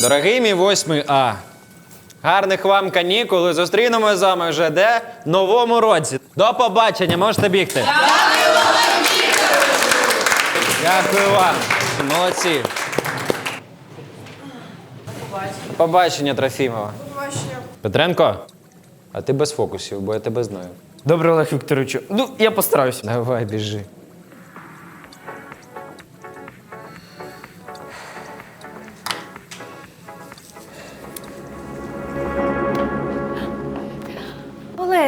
Дорогий мій 8 А. Гарних вам канікул і зустрінемося з вами вже де? В новому році. До побачення, можете бігти. Дякую вам. Молодці. Побачення, Трофімова. Побачення. Петренко, а ти без фокусів, бо я тебе знаю. Добре, Олег Вікторовичу. Ну, я постараюсь. Давай, біжи.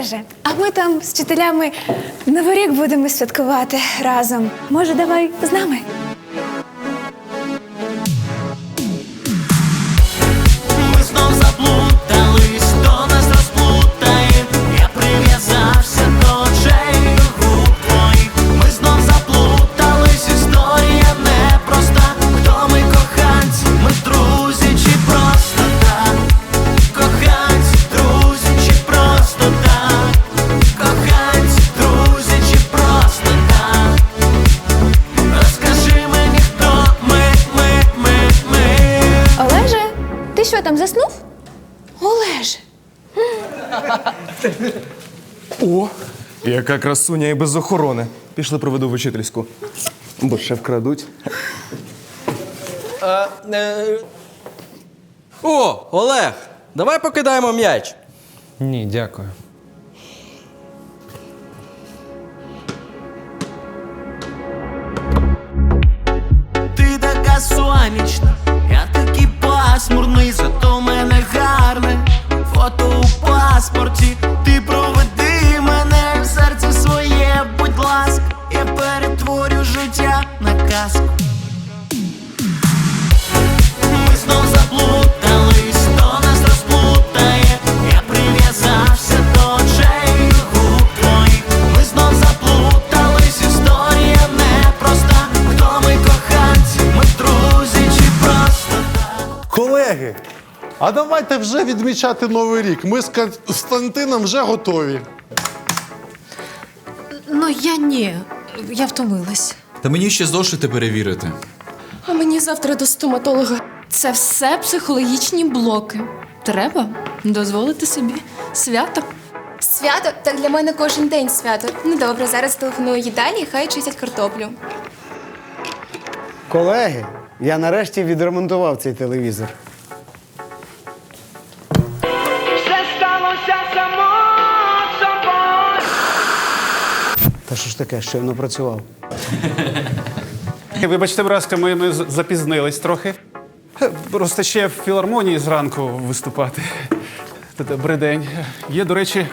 Олеже, а ми там з вчителями Новий рік будемо святкувати разом. Може, давай з нами? О, яка красуня і без охорони. Пішли проведу в учительську. Бо ще вкрадуть. О, Олег, давай покидаємо м'яч. Ні, дякую. Паспорті. Ти проведи мене в серце своє, будь ласка, я перетворю життя на казку. Ми заплутались, хто нас розплутає. Я прив'язався до очей заплутались, історія непроста. Хто ми коханці, ми друзі чи просто а давайте вже відмічати Новий рік. Ми з Константином вже готові. Ну, я ні. Я втомилась. Та мені ще зошити перевірити. А мені завтра до стоматолога. Це все психологічні блоки. Треба дозволити собі свято. Свято? Так для мене кожен день свято. Ну добре, зараз телефоную їдальні, хай чистять картоплю. Колеги, я нарешті відремонтував цей телевізор. Що ж таке, щойно працював? Вибачте, будь ласка, ми, ми запізнились трохи. Просто ще в філармонії зранку виступати. Добрий день. Є, до речі,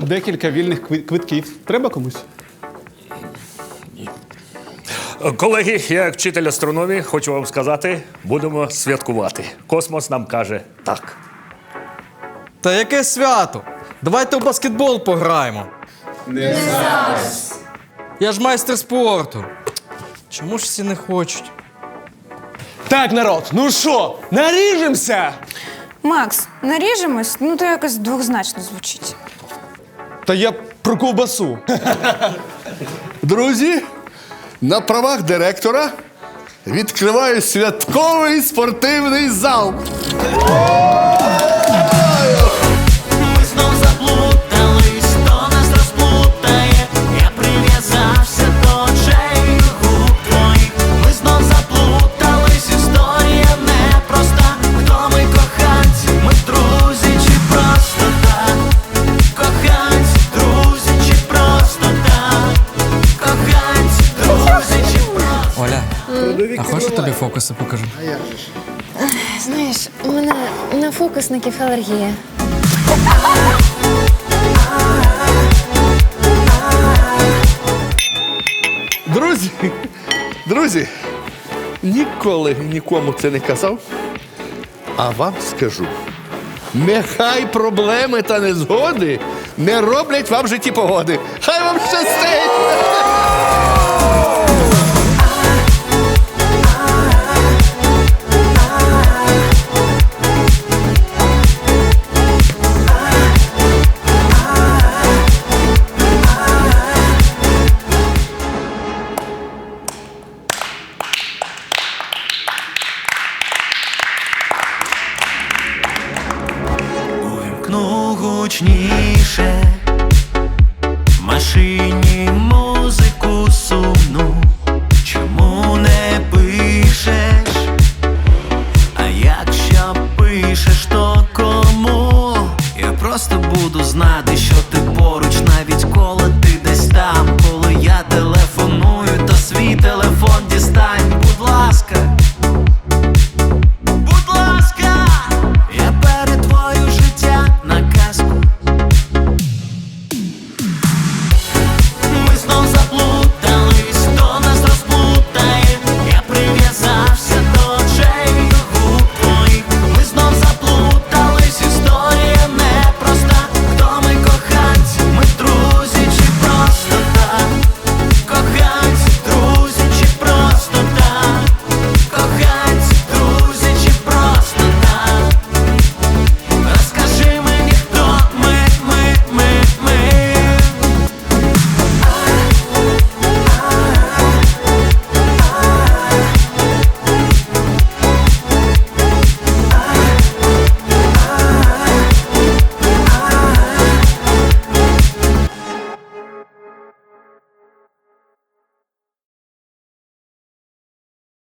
декілька вільних квитків. Треба комусь? Колеги, я як вчитель астрономії хочу вам сказати, будемо святкувати. Космос нам каже так. Та яке свято? Давайте у баскетбол пограємо. Не зараз. Я ж майстер спорту. Чому ж всі не хочуть? Так, народ, ну що, наріжемося? Макс, наріжемось? Ну, то якось двозначно звучить. Та я про ковбасу. Друзі, на правах директора відкриваю святковий спортивний зал. Фокуси покажу? Знаєш, у мене на фокусників алергія. Друзі, друзі, ніколи нікому це не казав. А вам скажу: нехай проблеми та незгоди не роблять вам в житті погоди. Хай вам щастить! гучніше машині.